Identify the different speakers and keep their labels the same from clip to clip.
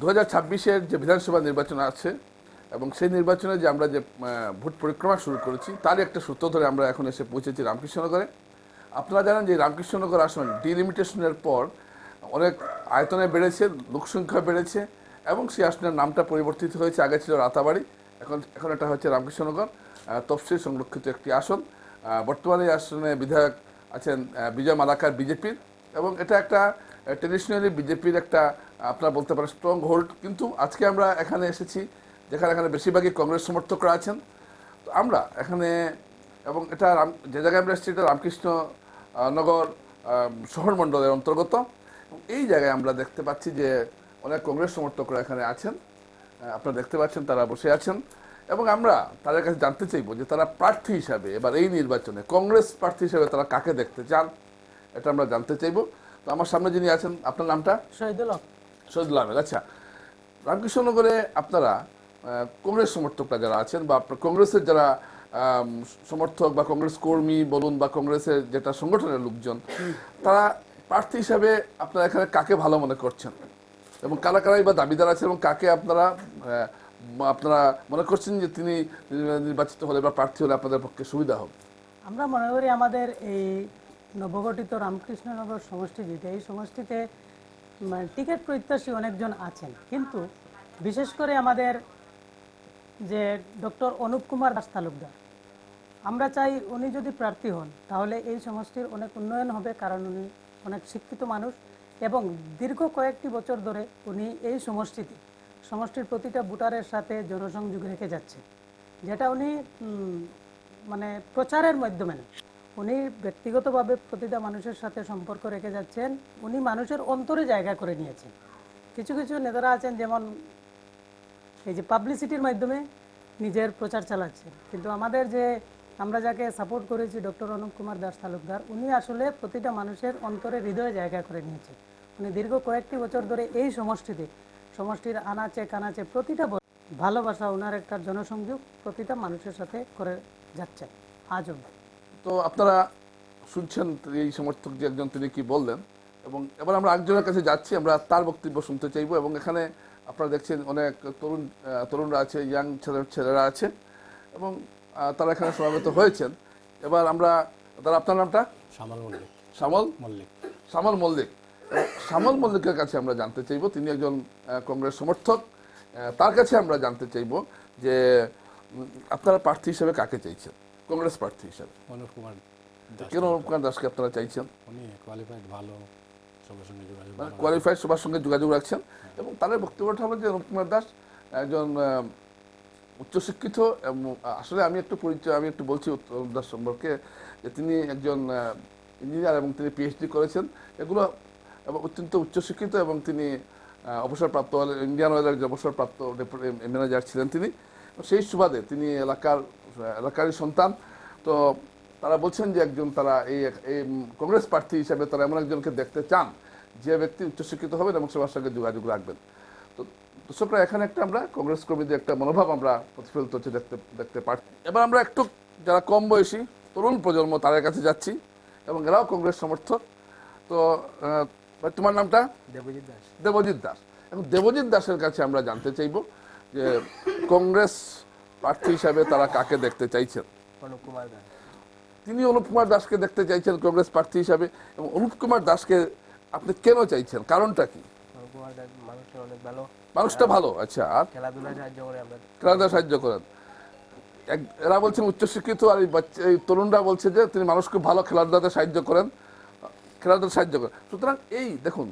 Speaker 1: দু হাজার ছাব্বিশের যে বিধানসভা নির্বাচন আছে এবং সেই নির্বাচনে যে আমরা যে ভোট পরিক্রমা শুরু করেছি, তারই একটা সূত্র ধরে আমরা এখন এসে পৌঁছেছি রামকৃষ্ণনগরে। আপনারা জানেন যে রামকৃষ্ণনগর আসন ডিলিমিটেশনের পর অনেক আয়তনে বেড়েছে, লোকসংখ্যা বেড়েছে এবং সেই আসনের নামটা পরিবর্তিত হয়েছে। আগে ছিল রাতাবাড়ি, এখন এখন এটা হচ্ছে রামকৃষ্ণনগর তফসিল সংরক্ষিত একটি আসন। বর্তমানে এই আসনে বিধায়ক আছেন বিজয় মালাকার বিজেপির এবং এটা একটা ট্রেডিশনালি বিজেপির একটা আপনারা বলতে পারেন স্ট্রং হোল্ড কিন্তু আজকে আমরা এখানে এসেছি যেখানে এখানে বেশিরভাগই কংগ্রেস সমর্থকরা আছেন। তো আমরা এখানে এবং এটা রাম, যে জায়গায় আমরা এসেছি এটা রামকৃষ্ণ নগর শহর মণ্ডলের অন্তর্গত। এই জায়গায় আমরা দেখতে পাচ্ছি যে অনেক কংগ্রেস সমর্থকরা এখানে আছেন। আপনারা দেখতে পাচ্ছেন তারা বসে আছেন। এবং আমরা তাদের কাছে জানতে চাইব যে তারা প্রার্থী হিসাবে এবার এই নির্বাচনে কংগ্রেস প্রার্থী হিসাবে তারা কাকে দেখতে চান, এটা আমরা জানতে চাইব। তো আমার সামনে যিনি আছেন, আপনার নামটা?
Speaker 2: শহীদুল হক।
Speaker 1: সজদুল আহমেদ আচ্ছা রামকৃষ্ণনগরে আপনারা কংগ্রেস সমর্থকরা যারা আছেন বা কংগ্রেসের যারা সমর্থক বা কংগ্রেস কর্মী বলুন বা কংগ্রেসের যেটা সংগঠনের লোকজন, তারা প্রার্থী হিসাবে আপনারা এখানে কাকে ভালো মনে করছেন? এবং কারা কারাই বা দাবিদার আছে এবং কাকে আপনারা আপনারা মনে করছেন যে তিনি নির্বাচিত হলে বা প্রার্থী হলে আপনাদের পক্ষে সুবিধা হবে?
Speaker 2: আমরা মনে করি আমাদের এই নবগঠিত রামকৃষ্ণনগর সমষ্টি যেটা, এই সমষ্টিতে টিকিট প্রত্যাশী অনেকজন আছেন। কিন্তু বিশেষ করে আমাদের যে ডক্টর অনুপ কুমার দাস তালুকদার, আমরা চাই উনি যদি প্রার্থী হন, তাহলে এই সমষ্টির অনেক উন্নয়ন হবে কারণ উনি অনেক শিক্ষিত মানুষ এবং দীর্ঘ কয়েকটি বছর ধরে উনি এই সমষ্টিতে, সমষ্টির প্রতিটা ভোটারের সাথে জনসংযোগ রেখে যাচ্ছে যেটা উনি মানে প্রচারের মাধ্যমে না। উনি ব্যক্তিগতভাবে প্রতিটা মানুষের সাথে সম্পর্ক রেখে যাচ্ছেন। উনি মানুষের অন্তরে জায়গা করে নিয়েছেন। কিছু কিছু নেতারা আছেন, যেমন এই যে পাবলিসিটির মাধ্যমে নিজের প্রচার চালাচ্ছে কিন্তু আমাদের যে আমরা যাকে সাপোর্ট করেছি ডক্টর অনুপ কুমার দাস তালুকদার, উনি আসলে প্রতিটা মানুষের অন্তরে হৃদয়ে জায়গা করে নিয়েছে উনি দীর্ঘ কয়েকটি বছর ধরে এই সমষ্টিতে, সমষ্টির আনাচে কানাচে প্রতিটা ভালোবাসা, ওনার একটা জনসংযোগ প্রতিটা মানুষের সাথে করে যাচ্ছে আজ অব্দি
Speaker 1: তো আপনারা শুনছেন এই সমর্থক যে একজন তিনি কি বললেন? এবং এবার আমরা একজনের কাছে যাচ্ছি আমরা তার বক্তব্য শুনতে চাইব। এবং এখানে আপনারা দেখছেন অনেক তরুণ তরুণরা আছে ইয়াং ছেলে ছেলেরা আছে এবং তারা এখানে সমাবেত হয়েছেন। এবার আমরা তারা আপনার নামটা?
Speaker 3: শ্যামল মল্লিক।
Speaker 1: শ্যামল
Speaker 3: মল্লিক।
Speaker 1: শ্যামল মল্লিক। শ্যামল মল্লিকের কাছে আমরা জানতে চাইব তিনি একজন কংগ্রেস সমর্থক। তার কাছে আমরা জানতে চাইব যে আপনারা প্রার্থী হিসেবে কাকে চাইছেন? কংগ্রেস প্রার্থী হিসেবে।
Speaker 3: অনুপ কুমার
Speaker 1: কেন অনুপ কুমার দাসকে আপনারা চাইছেন?
Speaker 3: উনি কোয়ালিফাইড ভালো সবার সঙ্গে যোগাযোগ
Speaker 1: মানে কোয়ালিফাইড সবার সঙ্গে যোগাযোগ রাখছেন এবং তাদের বক্তব্যটা হলো যে অনুপ কুমার দাস একজন উচ্চশিক্ষিত আসলে আমি একটু পরিচয় আমি একটু বলছি অনুপ দাস সম্পর্কে যে তিনি একজন ইঞ্জিনিয়ার এবং তিনি পিএইচডি করেছেন। এগুলো এবং অত্যন্ত উচ্চশিক্ষিত এবং তিনি অবসরপ্রাপ্ত ইন্ডিয়ান অয়েলের যে অবসরপ্রাপ্ত ম্যানেজার ছিলেন তিনি। সেই সুবাদে তিনি এলাকার এলাকারই সন্তান। তো তারা বলছেন যে একজন তারা এই এই কংগ্রেস প্রার্থী হিসেবে তারা এমন একজনকে দেখতে চান যে ব্যক্তি উচ্চশিক্ষিত হবেন এবং সবার সঙ্গে যোগাযোগ রাখবেন। তো দর্শকরা এখানে একটা আমরা কংগ্রেস কর্মীদের একটা মনোভাব আমরা প্রতিফলিত হচ্ছে দেখতে দেখতে পাচ্ছি। এবার আমরা একটু যারা কম বয়সী তরুণ প্রজন্ম তাদের কাছে যাচ্ছি এবং এরাও কংগ্রেস সমর্থক। তো তোমার নামটা?
Speaker 4: দেবজিৎ দাস।
Speaker 1: দেবজিৎ দাস। এখন দেবজিৎ দাসের কাছে আমরা জানতে চাইব যে কংগ্রেস প্রার্থী হিসাবে তারা কাকে দেখতে চাইছেন?
Speaker 4: অনুপ কুমার দাস।
Speaker 1: তিনি অনুপ কুমার দাসকে দেখতে চাইছেন কংগ্রেস প্রার্থী হিসাবে এবং অনুপ কুমার দাসকে আপনি কেন চাইছেন? কারণটা কি?
Speaker 4: মানুষটা ভালো।
Speaker 1: আচ্ছা আর? খেলাধুলা সাহায্য করেন। এরা বলছেন উচ্চশিক্ষিত আর এই বাচ্চা এই তরুণরা বলছে যে তিনি মানুষকে ভালো খেলাধুলাতে সাহায্য করেন। খেলাধুলা সাহায্য করেন। সুতরাং এই দেখুন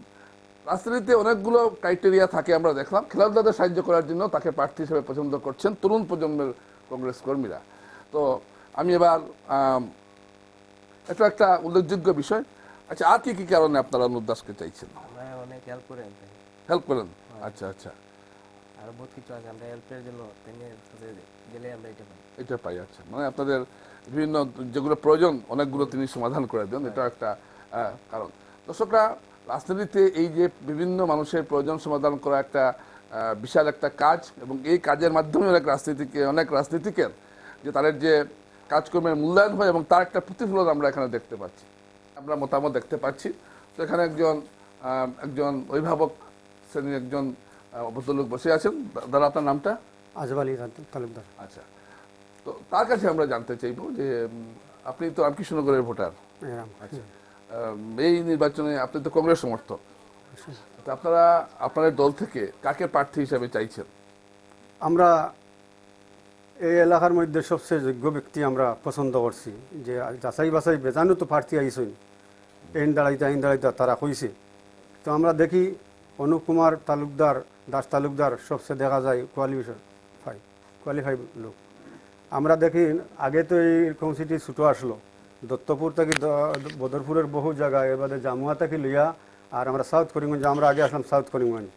Speaker 1: রাজনীতিতে অনেকগুলো ক্রাইটেরিয়া থাকে আমরা দেখলাম। খেলাধুলাতে সাহায্য করার জন্য তাকে প্রার্থী হিসেবে পছন্দ করছেন তরুণ প্রজন্মের কংগ্রেস কর্মীরা। তো আমি এবার এটা একটা উল্লেখযোগ্য বিষয়। আচ্ছা আর কি কি কারণে আপনারা অনুপ দাসকে চাইছেন?
Speaker 4: অনেক হেল্প করে
Speaker 1: হেল্প করেন? আচ্ছা আচ্ছা।
Speaker 4: আর বহুত কিছু আছে আমরা হেল্পের জন্য গেলে আমরা এটা পাই।
Speaker 1: এটা পাই আচ্ছা। মানে আপনাদের বিভিন্ন যেগুলো প্রয়োজন অনেকগুলো তিনি সমাধান করে দেন। এটা একটা কারণ। দর্শকরা রাজনীতিতে এই যে বিভিন্ন মানুষের প্রয়োজন সমাধান করা একটা বিশাল একটা কাজ এবং এই কাজের মাধ্যমে অনেক রাজনীতিকে অনেক রাজনীতিকের যে তাদের যে কাজকর্মের মূল্যায়ন হয় এবং তার একটা প্রতিফলন আমরা এখানে দেখতে পাচ্ছি। আমরা মতামত দেখতে পাচ্ছি। তো এখানে একজন একজন অভিভাবক শ্রেণির একজন ভদ্রলোক বসে আছেন। দাদা আপনার নামটা?
Speaker 5: আজব আলী তালুকদার।
Speaker 1: আচ্ছা। তো তার কাছে আমরা জানতে চাইব যে আপনি তো রামকৃষ্ণনগরের ভোটার।
Speaker 5: এরম।
Speaker 1: আচ্ছা। এই নির্বাচনে আপনি তো কংগ্রেস সমর্থক। আপনারা, আপনাদের দল থেকে কাকে প্রার্থী হিসাবে চাইছেন?
Speaker 5: আমরা এই এলাকার মধ্যে সবচেয়ে যোগ্য ব্যক্তি আমরা পছন্দ করছি, যে যাচাই বাছাই বেজানো তো প্রার্থী আইসই। এন দাঁড়াইতে, আইন দাঁড়াইতে তারা কইছে। তো আমরা দেখি অনুপ কুমার তালুকদার, দাস তালুকদার সবচেয়ে দেখা যায় কোয়ালিফিকেশন ফাই কোয়ালিফাই লোক। আমরা দেখি, আগে তো এই কমিটি ছুটো আসলো। দত্তপুর থেকে বদরপুরের বহু জায়গায়, এবারে জামুয়া থেকে লইয়া আর আমরা সাউথ করিমগঞ্জ, আমরা আগে আসলাম সাউথ করিমগঞ্জ।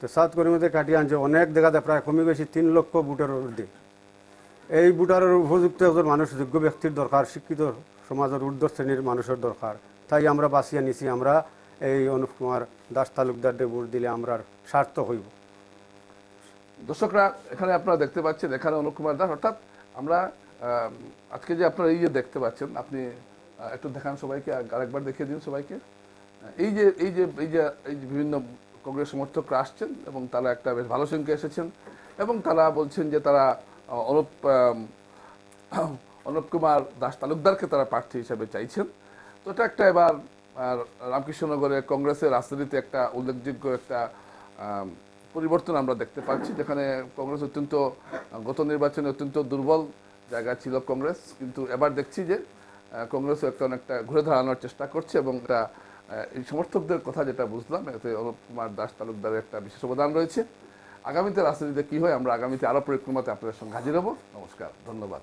Speaker 5: তো সাউথ করিমগঞ্জে কাটিয়ে আনছে অনেক জায়গাতে প্রায় কমে গেছে তিন লক্ষ বুটের ঊর্ধ্বে এই বুটারের উপযুক্ত একজন মানুষ, যোগ্য ব্যক্তির দরকার, শিক্ষিত সমাজের ঊর্ধ্ব শ্রেণির মানুষের দরকার। তাই আমরা বাঁচিয়ে নিছি, আমরা এই অনুপ কুমার দাস তালুকদারকে ভোট দিলে আমরা স্বার্থ হইব।
Speaker 1: দর্শকরা, এখানে আপনারা দেখতে পাচ্ছেন, এখানে অনুপ কুমার দাস, অর্থাৎ আমরা আজকে যে আপনারা এই যে দেখতে পাচ্ছেন, আপনি একটু দেখান সবাইকে, আর আরেকবার দেখিয়ে দিন সবাইকে। এই যে এই যে এই যে এই যে বিভিন্ন কংগ্রেস সমর্থকরা আসছেন এবং তারা একটা বেশ ভালো সংখ্যা এসেছেন এবং তারা বলছেন যে তারা অনুপ অনুপ কুমার দাস তালুকদারকে তারা প্রার্থী হিসেবে চাইছেন। তো এটা একটা এবার রামকৃষ্ণনগরে কংগ্রেসের রাজনীতিতে একটা উল্লেখযোগ্য একটা পরিবর্তন আমরা দেখতে পাচ্ছি, যেখানে কংগ্রেস অত্যন্ত, গত নির্বাচনে অত্যন্ত দুর্বল জায়গা ছিল কংগ্রেস, কিন্তু এবার দেখছি যে কংগ্রেসও একটা অনেকটা ঘুরে দাঁড়ানোর চেষ্টা করছে এবং এটা এই সমর্থকদের কথা যেটা বুঝলাম, এতে অনুপ কুমার দাস তালুকদারের একটা বিশেষ অবদান রয়েছে। আগামীতে রাজনীতিতে কী হয় আমরা আগামীতে আরও পরিক্রমাতে আপনাদের সঙ্গে হাজির হব। নমস্কার, ধন্যবাদ।